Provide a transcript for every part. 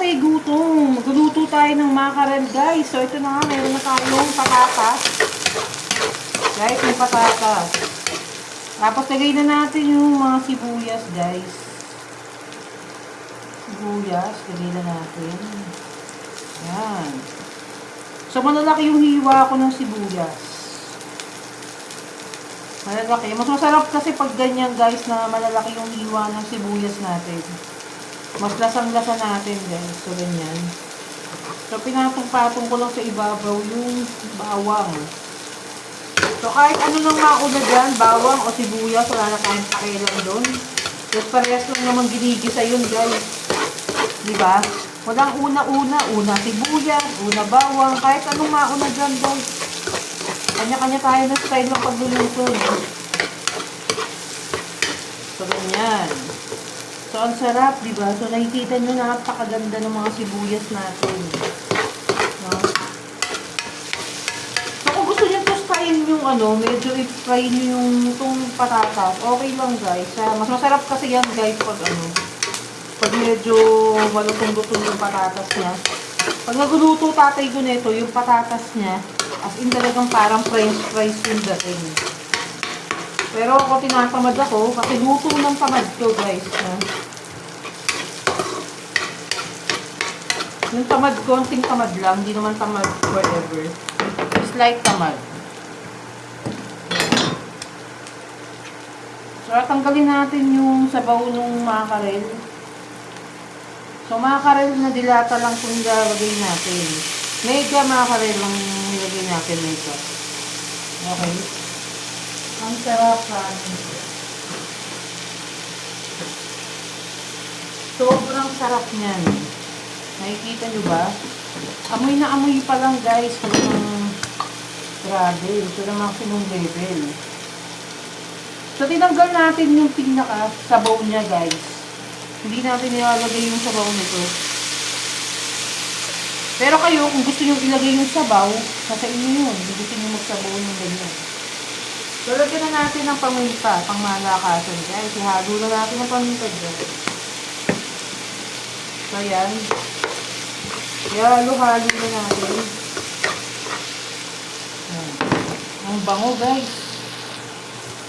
patay gutom. Magluluto tayo ng mackerel, guys. So, ito na nga, meron na tayong patatas. Guys, may patatas. Tapos, lagay na natin yung mga sibuyas, guys. Sibuyas, lagay na natin. Yan. So, malalaki yung hiwa ko ng sibuyas. Malalaki. Mas masarap kasi pag ganyan, guys, na malalaki yung hiwa ng sibuyas natin. Mas lasang-lasa natin, guys. So, ganyan. So, pinatong-patong ko lang sa ibabaw yung bawang. So, kahit ano nang mauna dyan, bawang o sibuyas, wala na tayong pakialam doon. Just parehas lang naman ginigisa yun, guys. Di ba? Walang una-una. Una sibuyas, una bawang, kahit anong mauna dyan, guys. Kanya-kanya tayo ng style ng pagluluto. So, ganyan. So, ang sarap, di ba? So, nakikita nyo, napakaganda ng mga sibuyas natin. No? So, kung gusto nyo tostahin yung ano, medyo i-fry nyo yung itong patatas, okay lang guys. Ah, mas masarap kasi yan guys pag ano, pag medyo malutong-lutong yung patatas niya. Pag nagluluto tatay ko nito, yung patatas niya, as in talagang parang french fries yung dating. Pero ako tinatamad ako kasi luto ng tamad to guys. No? Yung tamad, konting tamad lang, hindi naman tamad forever. Slight tamad. So, tanggalin natin yung sabaw ng makarel. So, makarel na dilata lang kung ilalagay natin. Mega makarel lang nilagay natin nito. Okay. Ang sarap ah. Sobrang sarap niyan. Nakikita nyo ba? Amoy na amoy pa lang guys. Talagang grabe. Ito na maximum level. So, tinanggal natin yung pinaka sabaw niya guys. Hindi natin nilalagay yung sabaw nito. Pero kayo, kung gusto nyo ilagay yung sabaw, nasa inyo yun. Kung gusto nyo magsabaw yung ganyan. So, lagyan na natin ng paminta, pang malakasan guys. Ihalo na natin ng paminta dyan. So, ayan. Ihalo-halo na natin. Ayan. Ang bango guys.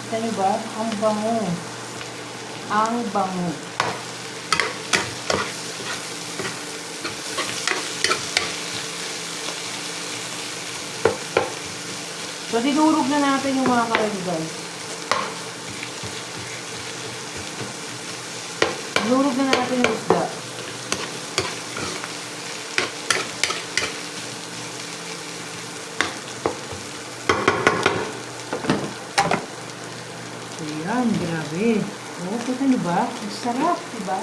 Kita nyo ba? Ang bango. Ang bango. So, dinurog na natin yung mga kain guys. Na natin yung isda. Ayan, grabe. Oo, kita nyo ba? Ang sarap, diba?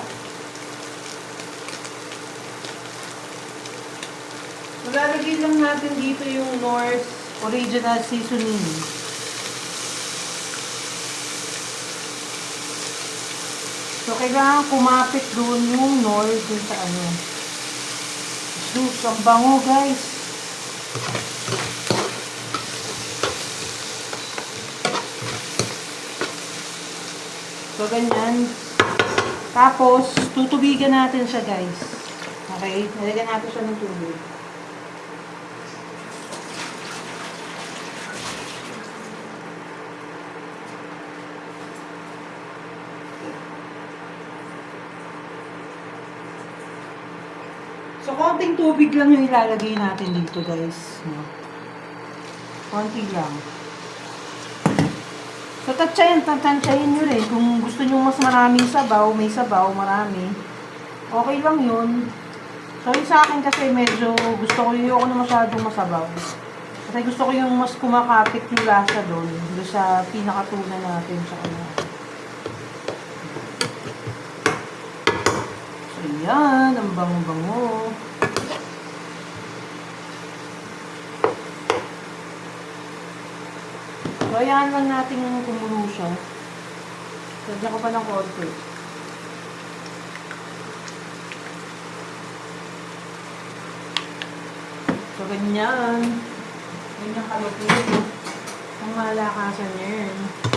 Malalagay lang natin dito yung North Original Seasoning. So, kailangan kumapit doon yung North dun sa ano. Sus, ang bango guys. So, ganyan. Tapos, tutubigan natin siya, guys. Okay? Nalagyan natin siya ng tubig. So, konting tubig lang yung ilalagay natin dito, guys. No? Konti lang. So, tatsayin, tatsayin nyo rin. Kung gusto nyo mas maraming sabaw, may sabaw, marami. Okay lang yun. So, yung sa akin kasi medyo gusto ko yung ako na masyadong masabaw. Kasi gusto ko yung mas kumakapit yung lasa doon. Doon sa pinakatunan natin sa ano. So, yan. Ang bango-bango. So, ayan lang natin kumulo siya. Sadya ko pa ng konti. So, ganyan. Ganyan kalupit. Ang malakasan niya yun.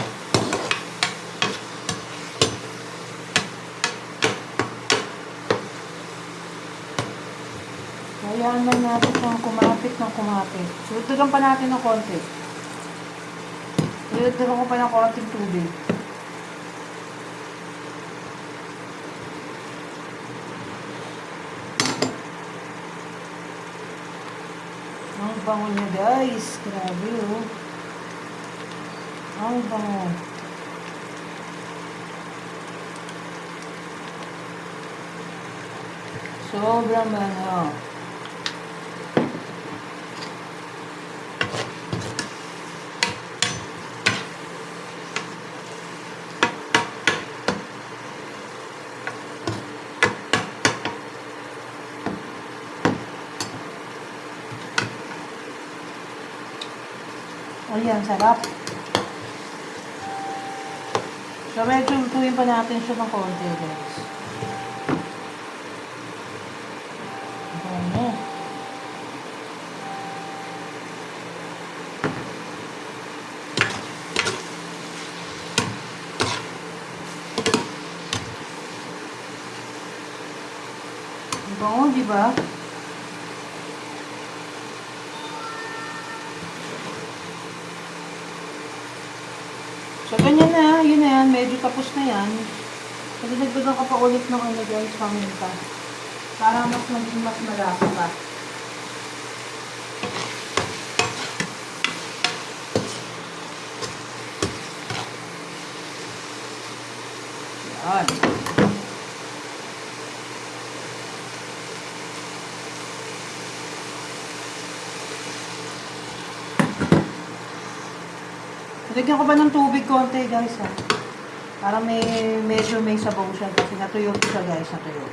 Kayaan lang natin kung kumapit ng kumapit. Sutugan pa natin ng konti. Sutugan ko pa ng konting tubig. Ang bango niya guys. Grabe oh. Ang bango. Sobrang bango. Ayan, sarap. So, medyo lutuin pa natin siya ng konti, guys. Ano? Ang bango, di ba? So, ganyan na. Yun na yan. Medyo tapos na yan. Kasi nagdagan ka pa ulit ng ano guys, paminta. Para mas maging mas malasa pa. Yan. Lagyan ko pa ng tubig konti guys ha. Para may medyo may sabaw siya kasi natuyo ko siya guys, natuyo.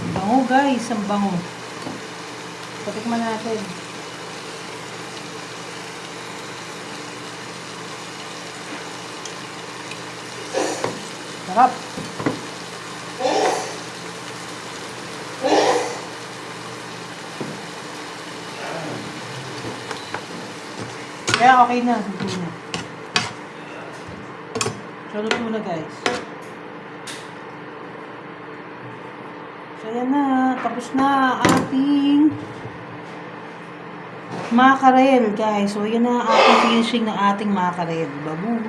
Ang Bango guys, ang bango. Patikman natin. Sarap. Kaya okay na. Luto na. So, luto na guys. So, yan na. Tapos na ating makarel, guys. So, yan na ang ating finishing ng ating makarel. Babu.